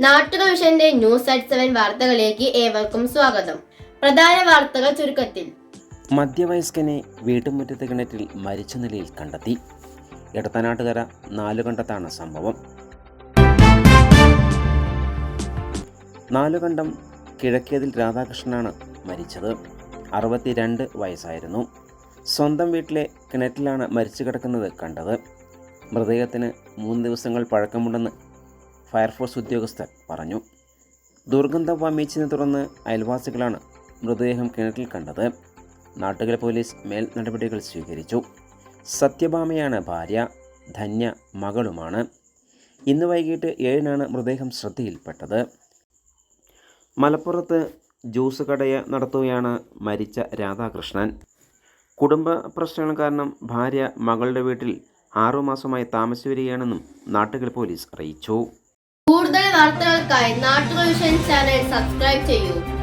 നാട്ടുക മിഷന്റെ news at seven വാർത്തകളിലേക്ക് ഏവർക്കും സ്വാഗതം. പ്രധാന വാർത്തകൾ ചുരുക്കത്തിൽ. മധ്യവയസ്കനെ വീട്ടുമുറ്റത്ത് കിണറ്റിൽ മരിച്ച നിലയിൽ കണ്ടെത്തി. ഇടത്തനാട്ടുകര നാലുകണ്ടത്താണ് സംഭവം. നാലുകണ്ടം കിഴക്കേതിൽ രാധാകൃഷ്ണനാണ് മരിച്ചത്. അറുപത്തിരണ്ട് വയസ്സായിരുന്നു. സ്വന്തം വീട്ടിലെ കിണറ്റിലാണ് മരിച്ചു കിടക്കുന്നത് കണ്ടത്. മൃതദേഹത്തിന് മൂന്ന് ദിവസങ്ങൾ പഴക്കമുണ്ടെന്ന് ഫയർഫോഴ്സ് ഉദ്യോഗസ്ഥർ പറഞ്ഞു. ദുർഗന്ധം വമിച്ചതിനെ തുടർന്ന് അയൽവാസികളാണ് മൃതദേഹം കിണറ്റിൽ കണ്ടത്. നാട്ടുകര പോലീസ് മേൽ നടപടികൾ സ്വീകരിച്ചു. സത്യഭാമയാണ് ഭാര്യ ധന്യ മകളുമാണ്. ഇന്ന് വൈകിട്ട് ഏഴിനാണ് മൃതദേഹം ശ്രദ്ധയിൽപ്പെട്ടത്. മലപ്പുറത്ത് ജ്യൂസ് കടയ നടത്തുകയാണ് മരിച്ച രാധാകൃഷ്ണൻ. കുടുംബ പ്രശ്നങ്ങൾ കാരണം ഭാര്യ മകളുടെ വീട്ടിൽ ആറുമാസമായി താമസിച്ചു വരികയാണെന്നും നാട്ടുകൾ പോലീസ് അറിയിച്ചു. കൂടുതൽ വാർത്തകൾക്കായി നാട്ടുകൾ ചാനൽ സബ്സ്ക്രൈബ് ചെയ്യൂ.